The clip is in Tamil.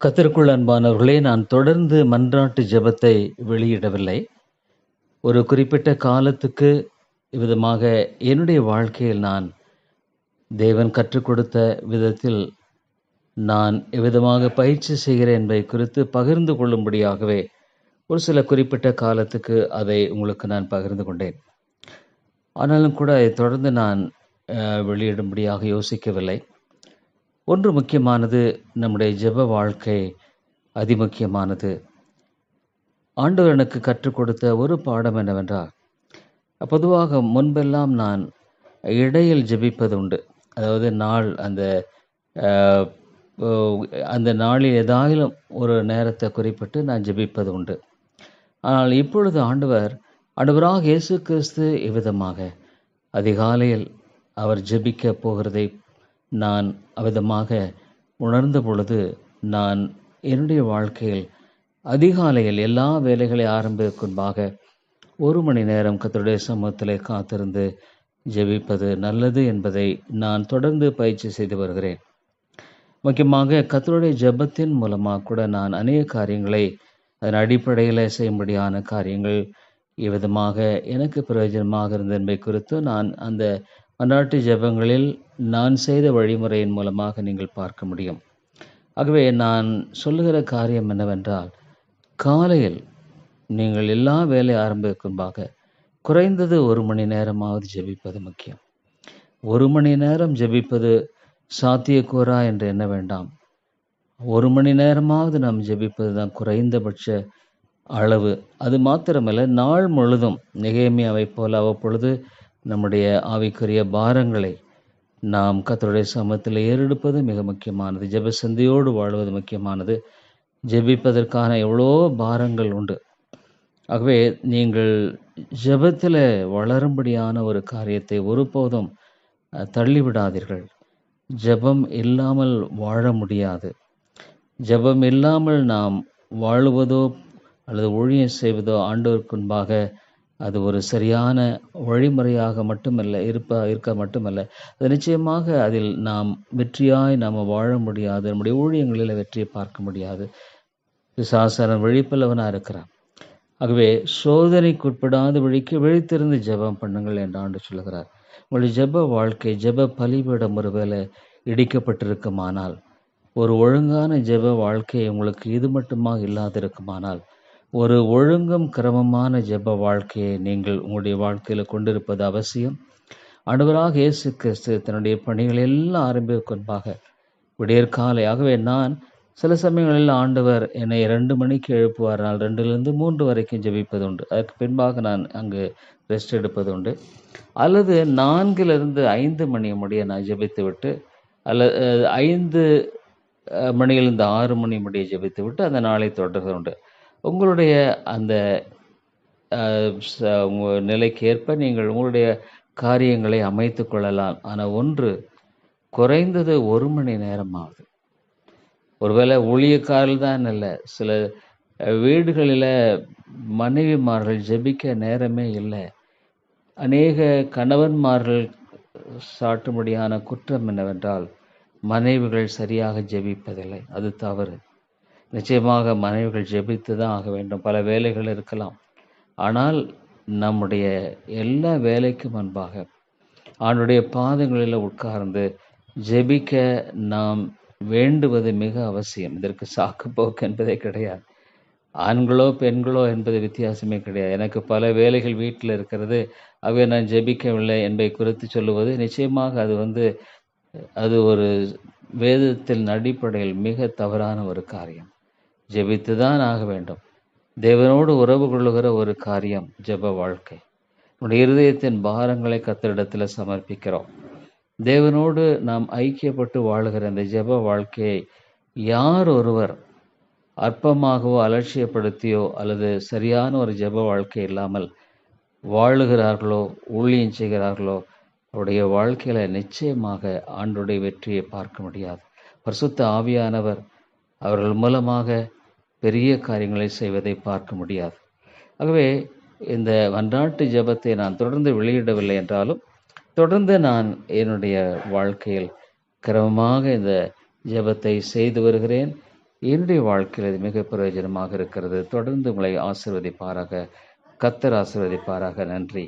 கத்திற்குள் அன்பானவர்களே நான் தொடர்ந்து மன்றாட்டு ஜெபத்தை வெளியிடவில்லை. ஒரு குறிப்பிட்ட காலத்துக்கு விதமாக என்னுடைய வாழ்க்கையில் நான் தேவன் கற்றுக் கொடுத்த விதத்தில் நான் எவ்விதமாக பயிற்சி செய்கிறேன் என்பதை குறித்து பகிர்ந்து கொள்ளும்படியாகவே ஒரு சில குறிப்பிட்ட காலத்துக்கு அதை உங்களுக்கு நான் பகிர்ந்து கொண்டேன். ஆனாலும் கூட அதை தொடர்ந்து நான் வெளியிடும்படியாக யோசிக்கவில்லை. ஒன்று முக்கியமானது நம்முடைய ஜெப வாழ்க்கை அதிமுக்கியமானது. ஆண்டவர் எனக்கு கற்றுக் கொடுத்த ஒரு பாடம் என்னவென்றால் பொதுவாக முன்பெல்லாம் நான் இடையில் ஜெபிப்பது உண்டு. அதாவது நாள் அந்த அந்த நாளில் ஏதாயிலும் ஒரு நேரத்தை குறிப்பிட்டு நான் ஜெபிப்பது உண்டு. ஆனால் இப்பொழுது ஆண்டவர் ஆண்டவராக இயேசு கிறிஸ்து இவ்விதமாக அதிகாலையில் அவர் ஜெபிக்க போகிறதை நான் அவ்விதமாக உணர்ந்த பொழுது நான் என்னுடைய வாழ்க்கையில் அதிகாலையில் எல்லா வேலைகளை ஆரம்பிக்கும்பாக ஒரு மணி நேரம் கத்தருடைய சமூகத்திலே காத்திருந்து ஜெபிப்பது நல்லது என்பதை நான் தொடர்ந்து பயிற்சி செய்து வருகிறேன். முக்கியமாக கத்தருடைய ஜெபத்தின் மூலமாக கூட நான் அநேக காரியங்களை அதன் அடிப்படையில் செய்யும்படியான காரியங்கள் இவ்விதமாக எனக்கு பிரயோஜனமாக இருந்த என்பதை குறித்து நான் அந்த மன்றாட்டு ஜெபங்களில் நான் செய்த வழிமுறையின் மூலமாக நீங்கள் பார்க்க முடியும். ஆகவே நான் சொல்லுகிற காரியம் என்னவென்றால் காலையில் நீங்கள் எல்லா வேலை ஆரம்பிக்கும்பாக குறைந்தது ஒரு மணி நேரமாவது ஜெபிப்பது முக்கியம். ஒரு மணி நேரம் ஜெபிப்பது சாத்தியக்கூறா என்று எண்ண வேண்டாம். ஒரு மணி நேரமாவது நாம் ஜெபிப்பது தான் குறைந்தபட்ச அளவு. அது மாத்திரமல்ல நாள் முழுதும் நெகேமியாவைப் போல அவ்வப்பொழுது நம்முடைய ஆவிக்குரிய பாரங்களை நாம் கத்தருடைய சமத்தில் ஏறெடுப்பது மிக முக்கியமானது. ஜெப சிந்தையோடு வாழ்வது முக்கியமானது. ஜெபிப்பதற்கான எவ்வளோ பாரங்கள் உண்டு. ஆகவே நீங்கள் ஜெபத்தில் வளரும்படியான ஒரு காரியத்தை ஒருபோதும் தள்ளிவிடாதீர்கள். ஜெபம் இல்லாமல் வாழ முடியாது. ஜெபம் இல்லாமல் நாம் வாழுவதோ அல்லது ஊழியம் செய்வதோ ஆண்டோருக்கு முன்பாக அது ஒரு சரியான வழிமுறையாக மட்டுமல்ல இருப்ப இருக்க மட்டுமல்ல. அது நிச்சயமாக அதில் நாம் வெற்றியாய் நாம் வாழ முடியாது நம்முடைய ஊழியங்களில் வெற்றியை பார்க்க முடியாது. பிசாசரன் விழிப்பல்லவனாக இருக்கிறான். ஆகவே சோதனைக்குட்படாத வழிக்கு விழித்திருந்து ஜெபம் பண்ணுங்கள் என்று ஆண்டு சொல்கிறார் உங்களுடைய ஜெப வாழ்க்கை ஜெப பலிபீடம் ஒருவேளை இடிக்கப்பட்டிருக்குமானால் ஒரு ஒழுங்கான ஜெப வாழ்க்கை உங்களுக்கு இது மட்டுமாக இல்லாதிருக்குமானால் ஒரு ஒழுங்கும் கிரமமான ஜெப வாழ்க்கையை நீங்கள் உங்களுடைய வாழ்க்கையில் கொண்டிருப்பது அவசியம். அனுவராக இயேசு கிறிஸ்து தன்னுடைய பணிகளை எல்லாம் ஆரம்பிக்கும் விடியற்காலையாகவே நான் சில சமயங்களில் ஆண்டவர் என்னை ரெண்டு மணிக்கு எழுப்புவார் நான் ரெண்டுலேருந்து மூன்று வரைக்கும் ஜெபிப்பது உண்டு. அதற்கு பின்பாக நான் அங்கு ரெஸ்ட் எடுப்பது உண்டு. அல்லது நான்கிலிருந்து ஐந்து மணி முடிய நான் ஜெபித்து விட்டு அல்லது ஐந்து மணியிலிருந்து ஆறு மணி முடிய ஜெபித்து விட்டு அந்த நாளை தொடர்வது உண்டு. உங்களுடைய அந்த நிலைக்கேற்ப ச- நிலைக்கு ஏற்ப நீங்கள் உங்களுடைய காரியங்களை அமைத்து கொள்ளலாம். ஆனால் ஒன்று குறைந்தது ஒரு மணி நேரமாவது. ஒருவேளை ஊழியக்காரில் தான் இல்லை சில வீடுகளில் மனைவிமார்கள் ஜெபிக்க நேரமே இல்லை. அநேக கணவன்மார்கள் சாட்டும்படியான குற்றம் என்னவென்றால் மனைவிகள் சரியாக ஜெபிப்பதில்லை. அது தவறு. நிச்சயமாக மனைவிகள் ஜெபித்து தான் ஆக வேண்டும். பல வேலைகள் இருக்கலாம். ஆனால் நம்முடைய எல்லா வேலைக்கும் முன்பாக அவனுடைய பாதங்களில் உட்கார்ந்து ஜெபிக்க நாம் வேண்டுவது மிக அவசியம். இதற்கு சாக்கு போக்கு என்பதே கிடையாது. ஆண்களோ பெண்களோ என்பது வித்தியாசமே கிடையாது. எனக்கு பல வேலைகள் வீட்டில் இருக்கிறது. அவை நான் ஜெபிக்கவில்லை என்பதை குறித்து சொல்லுவது நிச்சயமாக அது வந்து அது ஒரு வேதத்தின் அடிப்படையில் மிக தவறான ஒரு காரியம். ஜெபித்து தான் ஆக வேண்டும். தேவனோடு உறவு கொள்ளுகிற ஒரு காரியம் ஜெப வாழ்க்கை. நம்முடைய இருதயத்தின் பாரங்களை கத்தரிடத்தில் சமர்ப்பிக்கிறோம். தேவனோடு நாம் ஐக்கியப்பட்டு வாழுகிற இந்த ஜெப வாழ்க்கையை யார் ஒருவர் அற்பமாகவோ அலட்சியப்படுத்தியோ அல்லது சரியான ஒரு ஜெப வாழ்க்கை இல்லாமல் வாழுகிறார்களோ ஊழியம் செய்கிறார்களோ அவருடைய வாழ்க்கையில நிச்சயமாக ஆண்டுடைய வெற்றியை பார்க்க முடியாது. பரிசுத்த ஆவியானவர் அவர்கள் மூலமாக பெரிய காரியங்களை செய்வதை பார்க்க முடியாது. ஆகவே இந்த வன்றாட்டு ஜெபத்தை நான் தொடர்ந்து வெளியிடவில்லை என்றாலும் தொடர்ந்து நான் என்னுடைய வாழ்க்கையில் கிரமமாக இந்த ஜெபத்தை செய்து வருகிறேன். என்னுடைய வாழ்க்கையில் இது மிக பிரயோஜனமாக இருக்கிறது. தொடர்ந்து உங்களை ஆசிர்வதிப்பாராக கத்தர் ஆசிர்வதிப்பாராக. நன்றி.